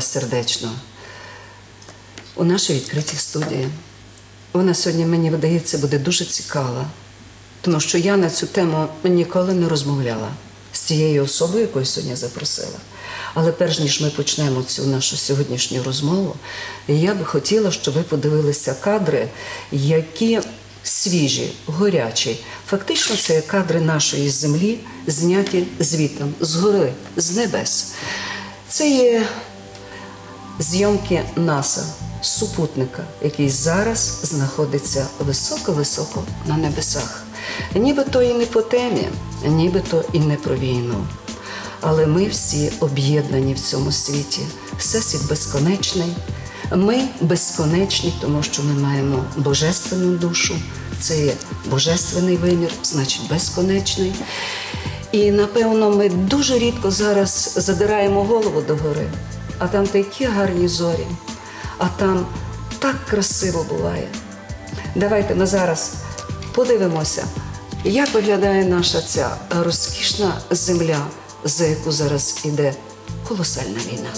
Вас сердечно у нашій відкритій студії. Вона сьогодні, мені видається, буде дуже цікава, тому що я на цю тему ніколи не розмовляла з тією особою, яку сьогодні запросила. Але перш ніж ми почнемо цю нашу сьогоднішню розмову, я би хотіла, щоб ви подивилися кадри, які свіжі, горячі. Фактично, це кадри нашої землі, зняті звітом, згори, з небес. Це є зйомки НАСА, супутника, який зараз знаходиться високо-високо на небесах. Нібито і не по темі, нібито і не про війну. Але ми всі об'єднані в цьому світі. Всесвіт безконечний. Ми безконечні, тому що ми маємо божественну душу. Це є божественний вимір, значить безконечний. І напевно ми дуже рідко зараз задираємо голову догори, а там такі гарні зорі, а там так красиво буває. Давайте ми зараз подивимося, як виглядає наша ця розкішна земля, за яку зараз іде колосальна війна.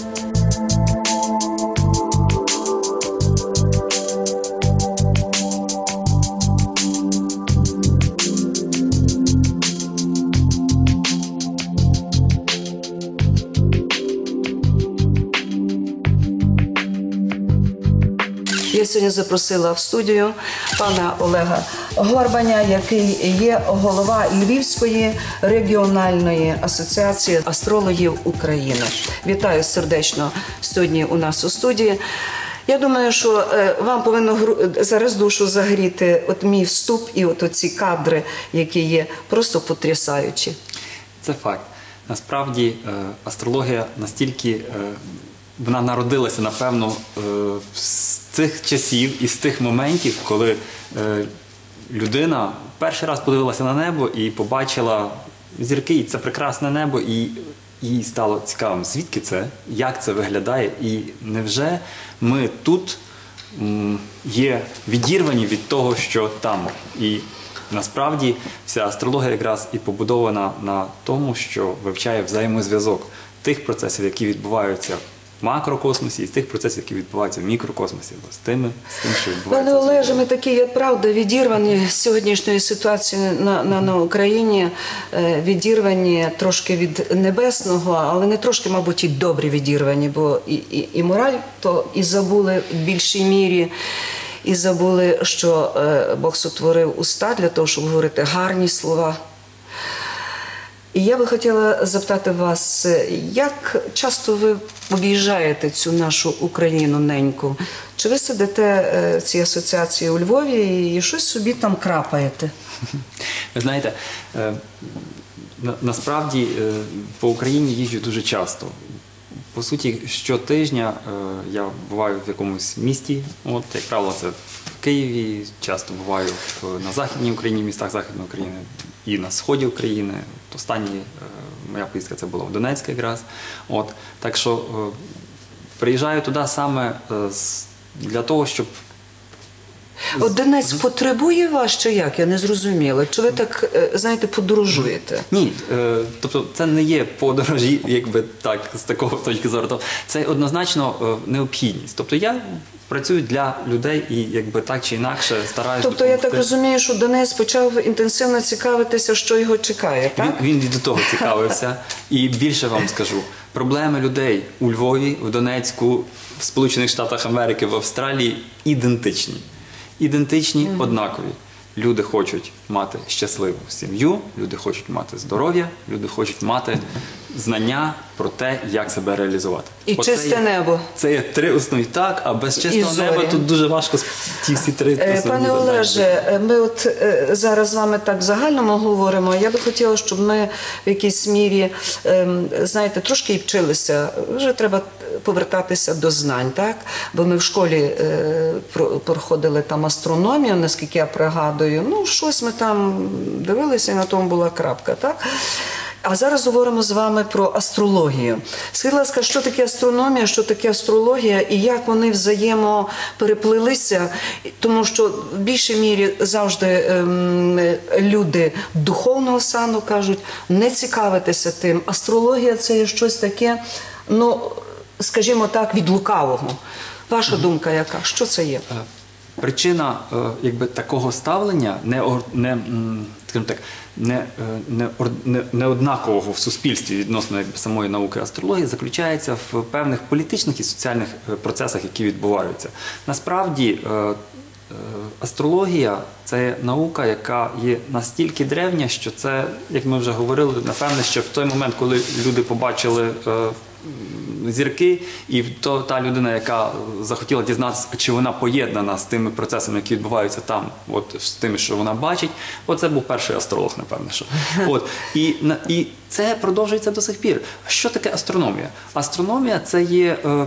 Сьогодні запросила в студію пана Олега Горбаня, який є голова Львівської регіональної асоціації астрологів України. Вітаю сердечно сьогодні у нас у студії. Я думаю, що е, вам повинно зараз душу загріти от мій вступ і от оці кадри, які є просто потрясаючі. Це факт. Насправді е, астрологія настільки е, вона народилася, напевно, е, з цих часів і з тих моментів, коли е, людина перший раз подивилася на небо і побачила зірки, і це прекрасне небо, і їй стало цікавим, звідки це, як це виглядає, і невже ми тут є відірвані від того, що там. І Насправді вся астрологія якраз і побудована на тому, що вивчає взаємозв'язок тих процесів, які відбуваються макрокосмосі, і тих процесів, які відбуваються в мікрокосмосі, з тими, з тим, що відбувається. Пане Олеже, ми такі, є правда, відірвані з сьогоднішньої ситуації на, на, на Україні, е, відірвані трошки від небесного, але не трошки, мабуть, і добрі відірвані, бо і, і, і мораль то і забули в більшій мірі. І забули, що е, Бог сотворив уста для того, щоб говорити гарні слова. І я би хотіла запитати вас, як часто ви об'їжджаєте цю нашу Україну неньку? Чи ви сидите е, в цій асоціації у Львові і щось собі там крапаєте? Ви знаєте, е, насправді е, по Україні їжджу дуже часто. По суті, щотижня я буваю в якомусь місті. От, як правило, це Києві, часто буваю в, на Західній Україні, в містах Західної України і на сході України. От Останній е, моя поїздка це була в Донецьк якраз. От, так що е, приїжджаю туди саме е, для того, щоб От Донець потребує вас чи як? Я не зрозуміла. Чи ви так, знаєте, подорожуєте? Ні, тобто це не є подорожі, якби так, з такого точки зору. Це однозначно необхідність. Тобто я працюю для людей і якби так чи інакше стараюся. Тобто я так розумію, що Донець почав інтенсивно цікавитися, що його чекає, так? Він, він і до того цікавився. І більше вам скажу: проблеми людей у Львові, в Донецьку, в Сполучених Штатах Америки, в Австралії ідентичні. Ідентичні, однакові. Люди хочуть мати щасливу сім'ю, люди хочуть мати здоров'я, люди хочуть мати знання про те, як себе реалізувати. І Оце чисте є- небо. Це є три основні так, а без чистого неба тут дуже важко ті всі три Е, Пане. Олеже, е, ми от е, зараз з вами так загальному говоримо. Я би хотіла, щоб ми в якійсь мірі, ем, знаєте, трошки і вчилися. Вже треба повертатися до знань, так? Бо ми в школі е, проходили там астрономію, наскільки я пригадую. Ну, щось ми там дивилися, і на тому була крапка, так? А зараз говоримо з вами про астрологію. Скажіть, ласка, що таке астрономія, що таке астрологія і як вони взаємопереплилися, тому що в більшій мірі завжди ем, люди духовного сану кажуть, не цікавитися тим. Астрологія це є щось таке, ну. скажімо так, від лукавого. Ваша думка яка? Що це є? Е, Причина е, якби такого ставлення не, не скажімо так, не, е, не, не, не однакового в суспільстві відносно самої науки астрології заключається в певних політичних і соціальних е, процесах, які відбуваються. Насправді е, астрологія це наука, яка є настільки древня, що це, як ми вже говорили, напевне, що в той момент, коли люди побачили. Зірки, і то та людина, яка захотіла дізнатися, чи вона поєднана з тими процесами, які відбуваються там, от з тими, що вона бачить. Оце був перший астролог, напевне. Що от і на і це продовжується до сих пір. Що таке астрономія? Астрономія це є. Е,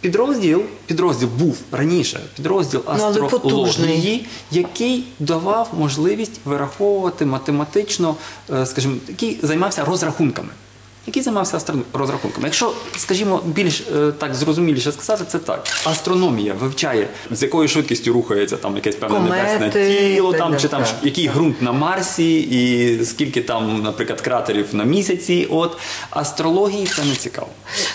Підрозділ, підрозділ був раніше, підрозділ Ну, астрології, який давав можливість вираховувати математично, е, скажімо, який займався розрахунками. Який займався розрахунками. Якщо, скажімо, більш е, так зрозуміліше сказати, це так. Астрономія вивчає, з якою швидкістю рухається там якесь певне Комети небесне тіло, там, чи там далі. який ґрунт на Марсі, і скільки там, наприклад, кратерів на місяці. От астрології це не цікаво.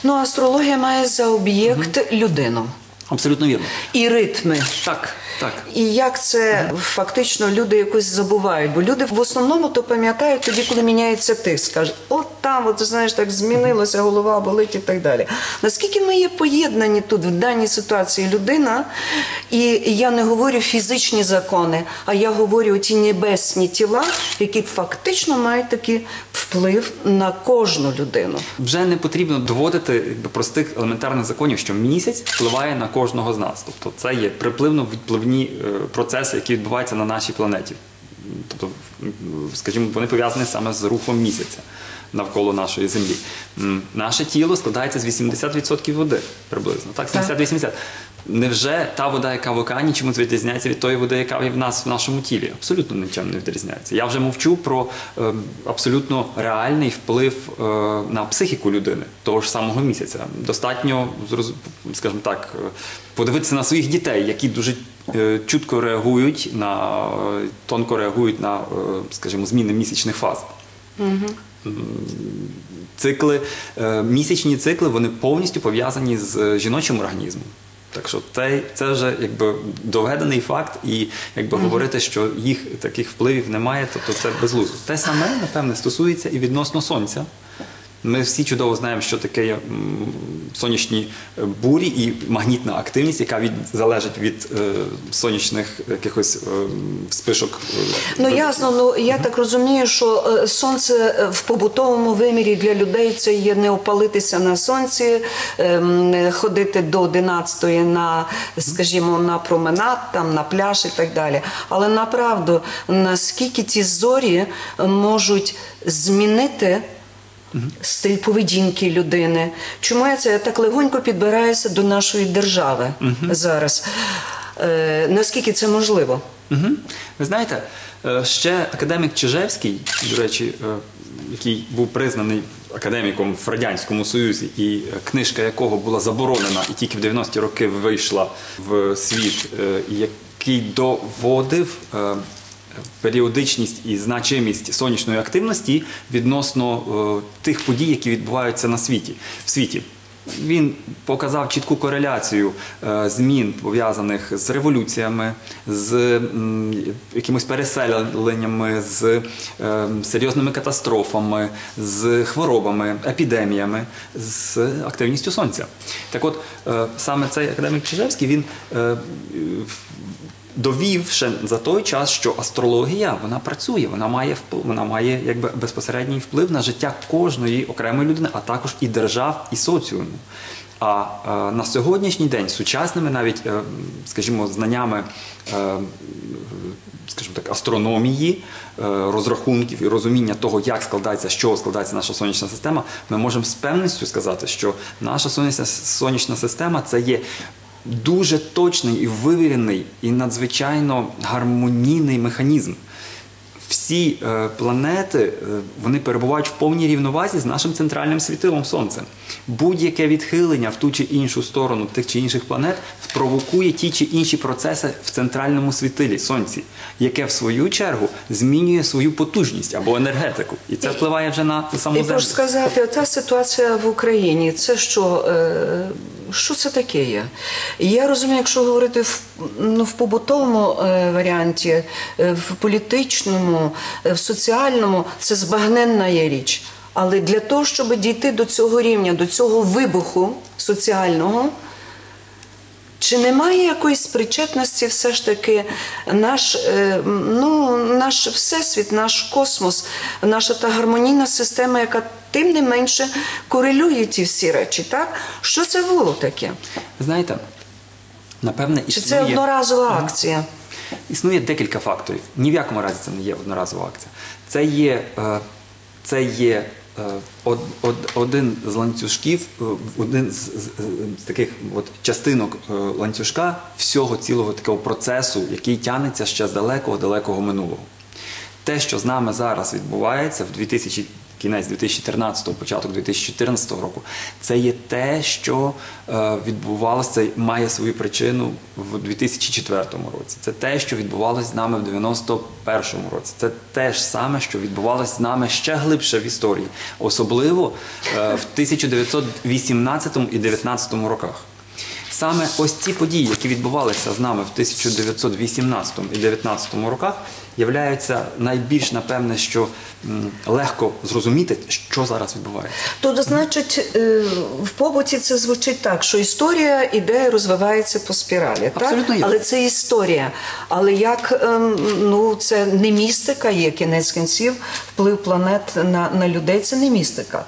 Ну, астрологія має за об'єкт людину Абсолютно вірно. і ритми. Так, так. І як це фактично люди якось забувають? Бо люди в основному то пам'ятають тоді, коли міняється тиск. Кажуть, от там, от знаєш, так змінилося, голова болить і так далі. Наскільки ми є поєднані тут в даній ситуації людина, і я не говорю фізичні закони, а я говорю ті небесні тіла, які фактично мають такий вплив на кожну людину. Вже не потрібно доводити якби, простих елементарних законів, що місяць впливає на кожного з нас. Тобто це є припливно-відпливні е, процеси, які відбуваються на нашій планеті. Тобто, скажімо, вони пов'язані саме з рухом місяця навколо нашої землі. Наше тіло складається з 80% води приблизно. Так, 70-80%. Невже та вода, яка в океані, чимось відрізняється від тої води, яка є в нас в нашому тілі? Абсолютно нічим не відрізняється. Я вже мовчу про е, абсолютно реальний вплив е, на психіку людини того ж самого місяця. Достатньо скажімо так, е, подивитися на своїх дітей, які дуже чутко реагують на е, тонко реагують на, е, скажімо, зміни місячних фаз. Цикли, е, місячні цикли, вони повністю пов'язані з е, жіночим організмом. Так що це, це вже якби доведений факт, і якби говорити, що їх таких впливів немає, тобто це безглуздо. Те саме, напевне, стосується і відносно сонця. Ми всі чудово знаємо, що таке сонячні е, бурі і магнітна активність, яка від, залежить від е, сонячних якихось е, спишок. е, Ну ясно, ну я так розумію, що е, сонце в побутовому вимірі для людей це є не опалитися на сонці, е, ходити до 11 на, скажімо, на променад, там на пляж і так далі. Але направду, наскільки ці зорі можуть змінити. Стиль поведінки людини. Чому я це я так легонько підбираюся до нашої держави зараз? Е, наскільки це можливо? Ви знаєте, е, ще академік Чижевський, до речі, е, який був признаний академіком в Радянському Союзі, і книжка якого була заборонена і тільки в 90-ті роки вийшла в світ, який доводив. Періодичність і значимість сонячної активності відносно е, тих подій, які відбуваються на світі в світі. Він показав чітку кореляцію е, змін пов'язаних з революціями, з якимось переселеннями, з е, серйозними катастрофами, з хворобами, епідеміями, з активністю сонця. Так от саме цей академік Чижевський він довів ще за той час, що астрологія вона працює, вона має вплив, вона має якби безпосередній вплив на життя кожної окремої людини, а також і держав, і соціуму. А е, на сьогоднішній день сучасними навіть, е, скажімо, знаннями. Е, Скажімо так, астрономії, е, розрахунків і розуміння того, як складається, з чого складається наша сонячна система, ми можемо з певністю сказати, що наша сонячна, сонячна система це є дуже точний і вивірений і надзвичайно гармонійний механізм. всі е, планети е, вони перебувають в повній рівновазі з нашим центральним світилом Сонцем. Будь-яке відхилення в ту чи іншу сторону тих чи інших планет спровокує ті чи інші процеси в центральному світилі Сонці, яке в свою чергу змінює свою потужність або енергетику. І це впливає вже на саму І землю. прошу сказати, оця ситуація в Україні, це що, е, що це таке є? Я розумію, якщо говорити в, ну, в побутовому е, варіанті, е, в політичному, е, в соціальному, це збагненна є річ. Але для того, щоб дійти до цього рівня, до цього вибуху соціального, чи немає якоїсь причетності все ж таки наш, е, ну, наш всесвіт, наш космос, наша та гармонійна система, яка тим не менше корелює ті всі речі, так? Що це було таке? Знаєте, напевне, Чи це одноразова акція? Існує декілька факторів. Ні в якому разі це не є одноразова акція. Це є, е, це є е, од- од- один з ланцюжків, е, один з, з- з таких от частинок ланцюжка всього цілого такого процесу, який тягнеться ще з далекого-далекого минулого. Те, що з нами зараз відбувається в 2000 кінець 2013, початок 2014 року, це є те, що е, відбувалося, має свою причину в 2004 році. Це те, що відбувалося з нами в 91-му році. Це те ж саме, що відбувалося з нами ще глибше в історії, особливо е, в 1918 і 19 роках. Саме ось ці події, які відбувалися з нами в 1918 і 19 роках, являються найбільш напевне, що легко зрозуміти, що зараз відбувається. То, значить, е, в побуті це звучить так, що історія іде і розвивається по спіралі. Абсолютно так? вірно. Але це історія. Але як ем, ну, це не містика, є кінець кінців, вплив планет на, на людей це не містика.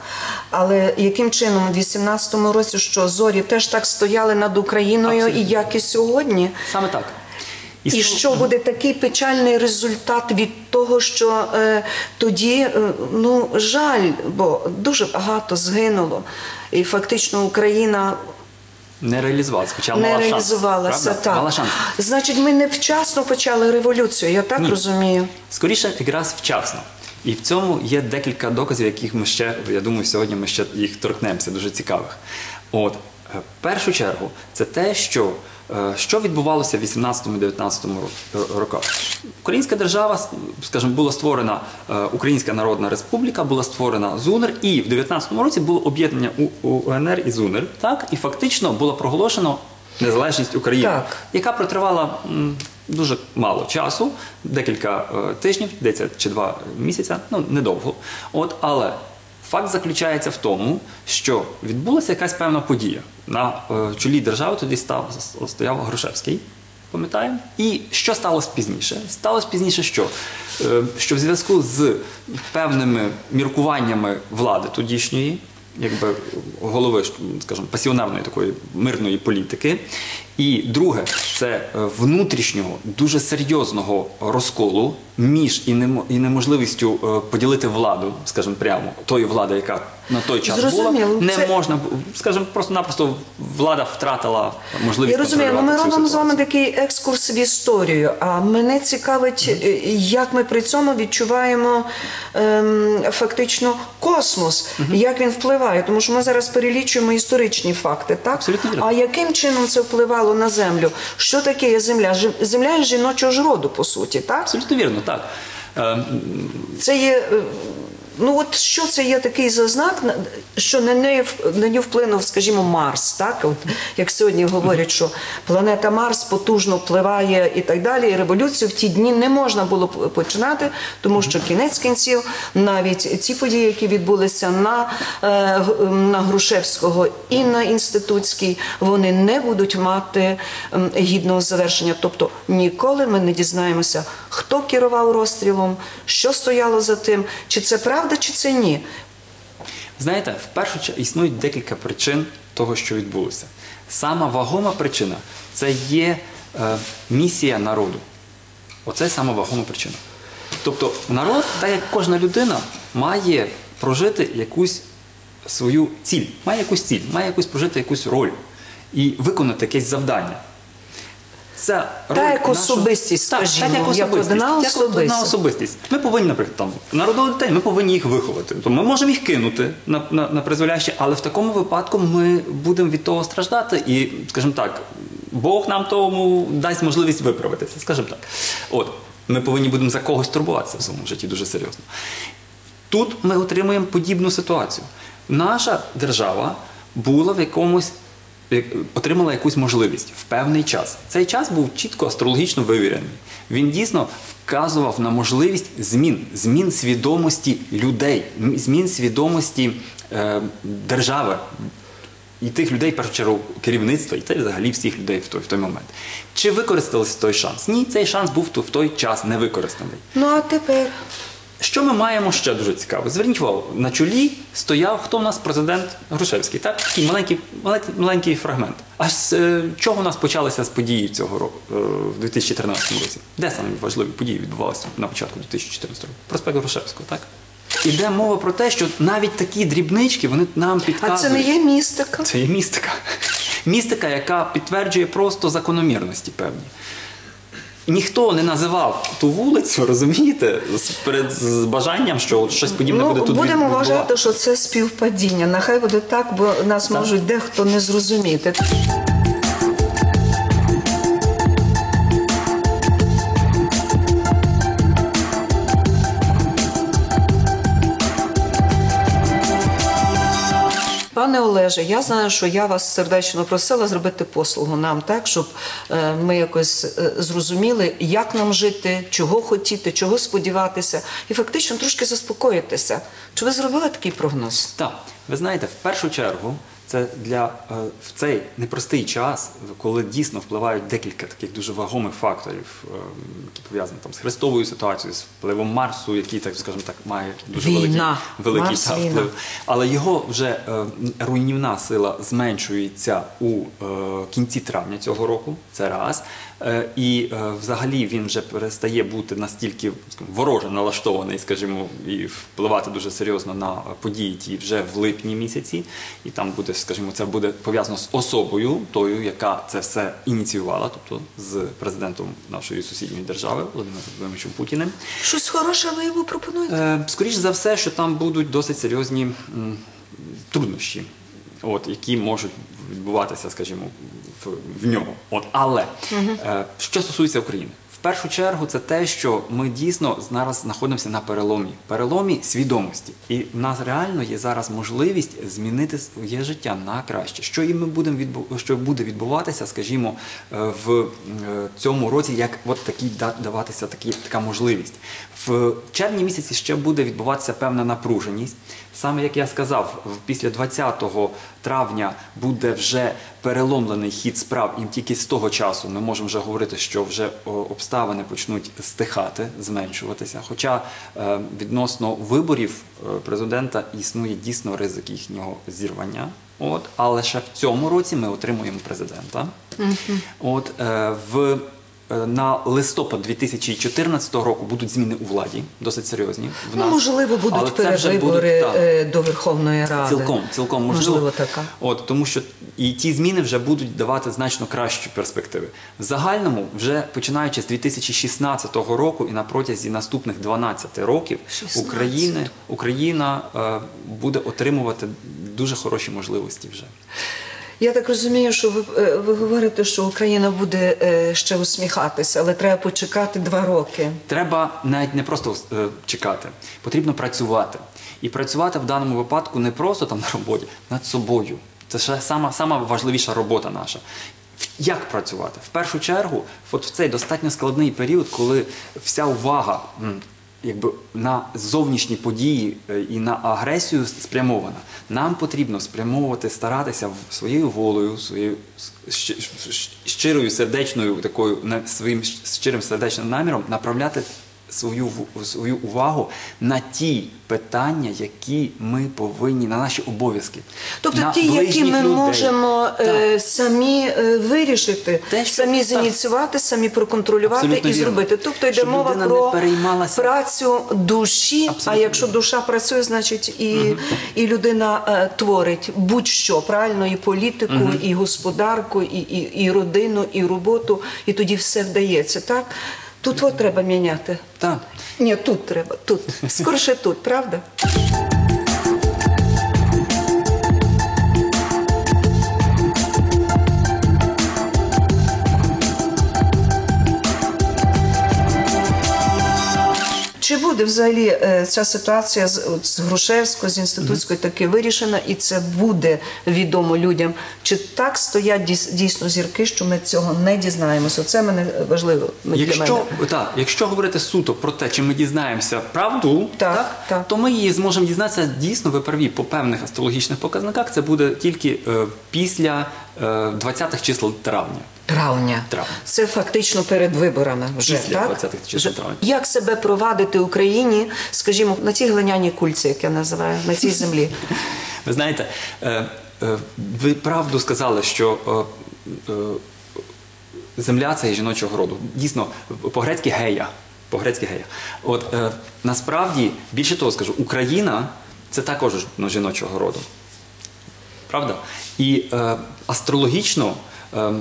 Але яким чином у 18-му році, що зорі теж так стояли над Україною, Абсолютно. і як і сьогодні? Саме так. І саме- що буде такий печальний результат від того, що е, тоді е, ну жаль, бо дуже багато згинуло, і фактично Україна не реалізувалася, хоча не мала реалізувалася шанс. Так. Мала шанс. Значить, ми невчасно почали революцію. Я так Ні. розумію. Скоріше, якраз вчасно. І в цьому є декілька доказів, яких ми ще, я думаю, сьогодні ми ще їх торкнемося, дуже цікавих. От, е, в першу чергу, це те, що, що відбувалося в 18-19 роках. Українська держава, скажімо, була створена е, Українська Народна Республіка, була створена ЗУНР, і в 19-му році було об'єднання УНР і ЗУНР, так, і фактично було проголошено незалежність України Так. яка протривала дуже мало часу, декілька е, тижнів, десь чи два місяця, ну недовго. От, але факт заключається в тому, що відбулася якась певна подія. На е, чолі держави тоді став стояв Грушевський. Пам'ятаємо? І що сталося пізніше? Сталося пізніше, що? Е, що в зв'язку з певними міркуваннями влади тодішньої, якби голови, скажімо, пасіонарної такої мирної політики. І друге, це е, внутрішнього дуже серйозного розколу між і неможливістю е, поділити владу, скажімо, прямо тої влади, яка на той час Зрозуміло. була, не Це- можна, скажімо, просто-напросто влада втратила можливість. Я розумію, ми робимо з вами такий екскурс в історію. А мене цікавить, е, як ми при цьому відчуваємо ем, фактично космос, як він впливає. Тому що ми зараз перелічуємо історичні факти, так? Абсолютно. А яким чином це впливало на землю? Що таке є земля? Земля є жіночого ж роду, по суті, так? Абсолютно вірно, так. Е, Це є. Ну от що це є такий зазнак, на- що на неї на нього вплинув, скажімо, Марс, так от як сьогодні говорять, що планета Марс потужно впливає і так далі. І революцію в ті дні не можна було починати, тому що кінець кінців, навіть ці події, які відбулися на, е, на Грушевського і на інститутській, вони не будуть мати гідного завершення. Тобто ніколи ми не дізнаємося, хто керував розстрілом, що стояло за тим, чи це правда, чи це ні. Знаєте, в першу чергу існують декілька причин того, що відбулося. Сама вагома причина це є е, місія народу. Оце сама вагома причина. Тобто народ, так як кожна людина, має прожити якусь свою ціль, має якусь ціль, має якусь прожити якусь роль і виконати якесь завдання. Це Та як особистість, скажімо, так, як як особистість, одна як одна особистість. особистість. Ми повинні, наприклад, там народили дітей, ми повинні їх виховати. Тобто ми можемо їх кинути на, на, на призволяще, але в такому випадку ми будемо від того страждати. І, скажімо так, Бог нам тому дасть можливість виправитися, скажімо так. От, ми повинні будемо за когось турбуватися в своєму житті дуже серйозно. Тут ми отримуємо подібну ситуацію. Наша держава була в якомусь як- отримала якусь можливість в певний час. Цей час був чітко астрологічно вивірений. Він дійсно вказував на можливість змін, змін свідомості людей, змін свідомості е, держави. І тих людей, першу чергу, керівництва, і й взагалі всіх людей в той, в той момент. Чи використалися той шанс? Ні, цей шанс був в той час не використаний. Ну а тепер Що ми маємо ще дуже цікаво? Зверніть увагу, на чолі стояв хто у нас президент Грушевський, так? Такий маленький, маленький, маленький фрагмент. А з е, чого у нас почалися з події цього року е, в 2013 році? Де саме важливі події відбувалися на початку 2014 року? Проспект Грушевського, так? Іде мова про те, що навіть такі дрібнички вони нам а це не є містика. Це є містика. Містика, яка підтверджує просто закономірності певні. Ніхто не називав ту вулицю, розумієте, з, перед, з бажанням, що щось подібне Ну, буде тут будемо відбувати. вважати, що це співпадіння. Нехай буде так, бо нас Так. можуть дехто не зрозуміти. Пане Олеже, я знаю, що я вас сердечно просила зробити послугу нам так, щоб е, ми якось е, зрозуміли, як нам жити, чого хотіти, чого сподіватися, і фактично трошки заспокоїтися. Чи ви зробили такий прогноз? Так, ви знаєте, в першу чергу, це для е, в цей непростий час, коли дійсно впливають декілька таких дуже вагомих факторів, е, які пов'язані там з хрестовою ситуацією, з впливом Марсу, який так скажімо так має дуже Війна. великий, великий Марс, та, вплив. Але його вже е, руйнівна сила зменшується у е, кінці травня цього року. Це раз. Е, і е, взагалі він вже перестає бути настільки скажімо, вороже налаштований, скажімо, і впливати дуже серйозно на події ті вже в липні місяці. І там буде, скажімо, це буде пов'язано з особою, тою, яка це все ініціювала, тобто з президентом нашої сусідньої держави Володимиром Володимировичем Путіним. Щось хороше ви йому пропонуєте? Е, Скоріш за все, що там будуть досить серйозні труднощі, от, які можуть відбуватися, скажімо, в, в нього. От, але е, що стосується України, в першу чергу це те, що ми дійсно зараз знаходимося на переломі, переломі свідомості. І в нас реально є зараз можливість змінити своє життя на краще. Що і ми будемо відбу... що буде відбуватися, скажімо, е, в е, цьому році, як от такі да- даватися такі, така можливість. В червні місяці ще буде відбуватися певна напруженість. Саме як я сказав, після 20 травня буде вже переломлений хід справ, і тільки з того часу ми можемо вже говорити, що вже обставини почнуть стихати, зменшуватися. Хоча е, відносно виборів е, президента існує дійсно ризик їхнього зірвання. От, але ще в цьому році ми отримуємо президента. От е, в на листопад 2014 року будуть зміни у владі, досить серйозні. В Ну, можливо, будуть Але перевибори будуть, е, до Верховної Ради. Цілком, цілком можливо. Можливо, така. От тому, що і ті зміни вже будуть давати значно кращі перспективи. В загальному, вже починаючи з 2016 року і на протязі наступних 12 років, 16. України, Україна е, буде отримувати дуже хороші можливості вже. Я так розумію, що ви, е, ви говорите, що Україна буде е, ще усміхатися, але треба почекати два роки. Треба навіть не просто е, чекати, потрібно працювати. І працювати в даному випадку не просто там на роботі, над собою. Це ще сама, сама важливіша робота наша. Як працювати? В першу чергу, от в цей достатньо складний період, коли вся увага якби, на зовнішні події е, і на агресію спрямована, нам потрібно спрямовувати, старатися своєю волею, своєю щирою сердечною такою своїм щирим сердечним наміром направляти свою, свою увагу на ті питання, які ми повинні, на наші обов'язки. Тобто на ті, які ми людей. можемо е, самі е, вирішити, Те, що- самі так. зініціювати, самі проконтролювати Абсолютно і вірно. зробити. Тобто йде Щоб мова про працю душі. А якщо вірно. душа працює, значить і, і людина е, творить будь-що правильно, і політику, і господарку, і, і, і родину, і роботу, і тоді все вдається. Так тут от треба міняти. Так. Ні, тут треба, тут скорше тут, правда? Буде взагалі е, ця ситуація з, з Грушевською, з інститутською таки вирішена, і це буде відомо людям? Чи так стоять дійсно зірки, що ми цього не дізнаємося? Це мене важливо для мене. Якщо, так, якщо говорити суто про те, чи ми дізнаємося правду, Так, так. то ми її зможемо дізнатися дійсно, ви праві, по певних астрологічних показниках. Це буде тільки е, після 20-х чисел травня. Травня. Травня. Це фактично перед виборами вже Після так? 20-х чисел травня. Як себе провадити Україні, скажімо, на цій глиняній кульці, як я називаю, на цій землі? Ви знаєте, е, е, ви правду сказали, що е, е, земля це є жіночого роду. Дійсно, по-грецьки гея. По-грецьки гея. От е, насправді, більше того скажу, Україна це також ну, жіночого роду. Правда? І е, астрологічно е,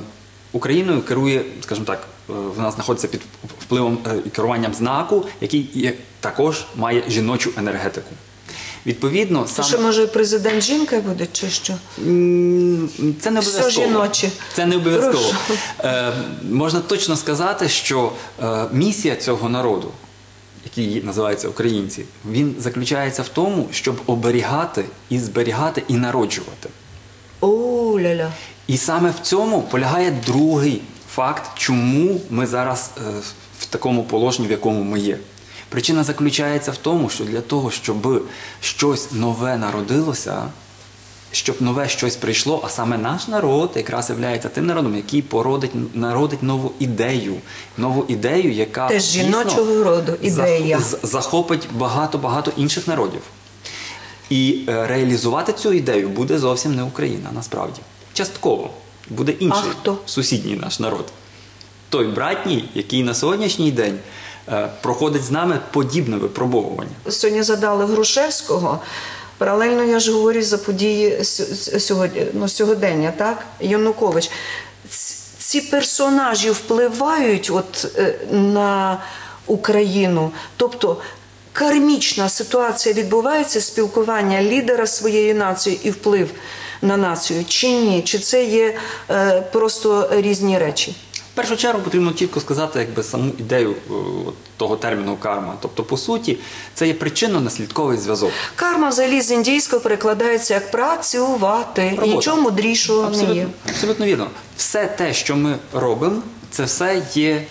Україною керує, скажімо так, е, вона знаходиться під впливом е, і керуванням знаку, який є, також має жіночу енергетику. Відповідно, То саме... що, може, президент жінка буде, чи що? Це не Все обов'язково. жіноче. Це не обов'язково. Е, можна точно сказати, що е, місія цього народу, який називається українці, він заключається в тому, щоб оберігати і зберігати і народжувати. О, ля-ля. І саме в цьому полягає другий факт, чому ми зараз е, в такому положенні, в якому ми є. Причина заключається в тому, що для того, щоб щось нове народилося, щоб нове щось прийшло, а саме наш народ якраз є тим народом, який породить, народить нову ідею. Нову ідею, яка Теж жіночого роду ідея. захопить багато-багато інших народів. І е, реалізувати цю ідею буде зовсім не Україна, насправді. Частково буде інший А хто? сусідній наш народ. Той братній, який на сьогоднішній день е, проходить з нами подібне випробовування. Сьогодні задали Грушевського. Паралельно я ж говорю за події сьогодні, ну, сьогодення, так? Янукович. Ці персонажі впливають от, е, на Україну. Тобто кармічна ситуація відбувається, спілкування лідера своєї нації і вплив на націю, чи ні? Чи це є е, просто різні речі? В першу чергу потрібно чітко сказати якби, саму ідею е, от того терміну карма. Тобто, по суті, це є причинно-наслідковий зв'язок. Карма взагалі з індійського перекладається як працювати. Робота. Нічого мудрішого не є. Абсолютно, абсолютно вірно. Все те, що ми робимо, це все є.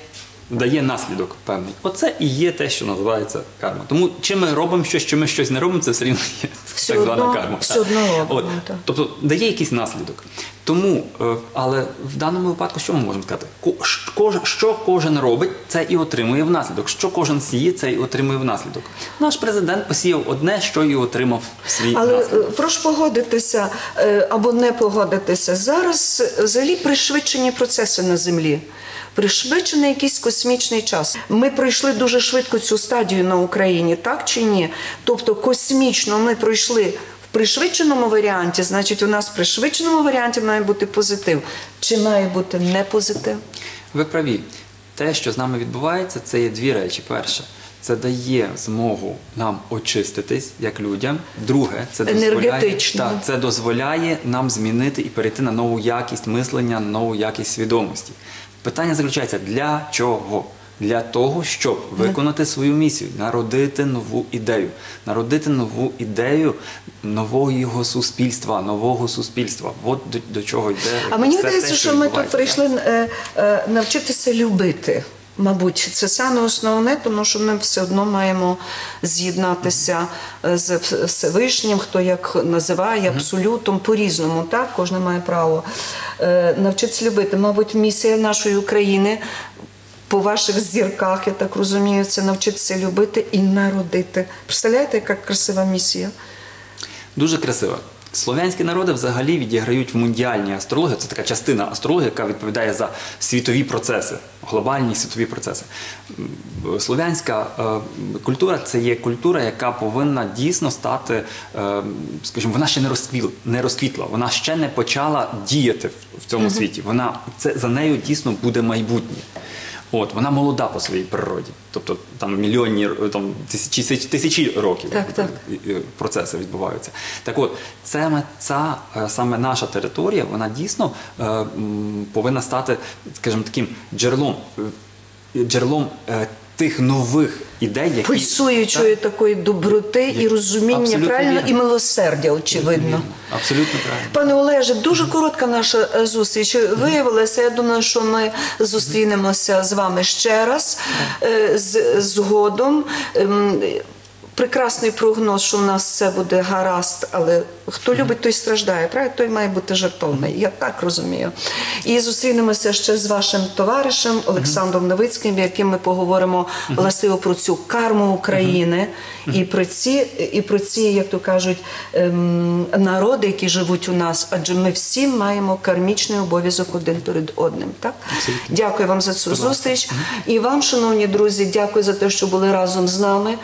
Дає наслідок певний. Оце і є те, що називається карма. Тому чи ми робимо щось, чи ми щось не робимо, це все рівно є Все так звана карма. все одно робимо, От. Тобто дає якийсь наслідок. Тому, е, але в даному випадку, що ми можемо сказати? Що кожен робить, це і отримує внаслідок. Що кожен сіє, це і отримує внаслідок. Наш президент посіяв одне, що і отримав свій Але наслідок. е, прошу погодитися е, або не погодитися. Зараз взагалі пришвидшені процеси на землі. Пришвидшений якийсь космічний час. Ми пройшли дуже швидко цю стадію на Україні, так чи ні? Тобто космічно ми пройшли в пришвидшеному варіанті, значить, у нас в пришвидшеному варіанті має бути позитив. Чи має бути не позитив? Ви праві. Те, що з нами відбувається, це є дві речі. Перше, це дає змогу нам очиститись як людям. Друге, це дозволяє, так, це дозволяє нам змінити і перейти на нову якість мислення, на нову якість свідомості. Питання заключається для чого? Для того, щоб виконати свою місію, народити нову ідею, народити нову ідею нового суспільства, нового суспільства. От до, до чого йде. А мені здається, що ми тут прийшли е, е, навчитися любити. Мабуть, це саме основне, тому що ми все одно маємо з'єднатися е, з Всевишнім, хто як називає абсолютом по-різному. Так, кожен має право е, навчитися любити. Мабуть, місія нашої України по ваших зірках, я так розумію, це навчитися любити і народити. Представляєте, яка красива місія? Дуже красиво. Слов'янські народи взагалі відіграють в мундіальній астрології. Це така частина астрології, яка відповідає за світові процеси, глобальні світові процеси. Слов'янська е, культура це є культура, яка повинна дійсно стати, е, скажімо, вона ще не розквіла, не розквітла, вона ще не почала діяти в, в цьому світі. Вона це за нею дійсно буде майбутнє. От вона молода по своїй природі, тобто там мільйонні е, там тисячі тисячі років Так, так. процеси відбуваються. Так от, це ця е, саме наша територія, вона дійсно е, повинна стати, скажімо, таким джерелом, е, джерелом е, тих нових ідей, які Пульсуючої такої доброти і розуміння, Абсолютно правильно, вірно. і милосердя, очевидно. абсолютно правильно. Пане Олеже, дуже коротка наша е, зустріч виявилася. Я думаю, що ми зустрінемося з вами ще раз е, з згодом. Прекрасний прогноз, що в нас все буде гаразд, але хто любить, той страждає. Правильно? Той має бути жертовний. Я так розумію. І зустрінемося ще з вашим товаришем Олександром Новицьким, яким ми поговоримо власне про цю карму України і про ці, і про ці, як то кажуть, ем, народи, які живуть у нас, адже ми всі маємо кармічний обов'язок один перед одним. Так? Дякую вам за цю зустріч. І вам, шановні друзі, дякую за те, що були разом з нами.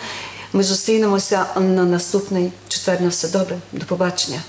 Ми зустрінемося на наступний четвер. На все добре. До побачення.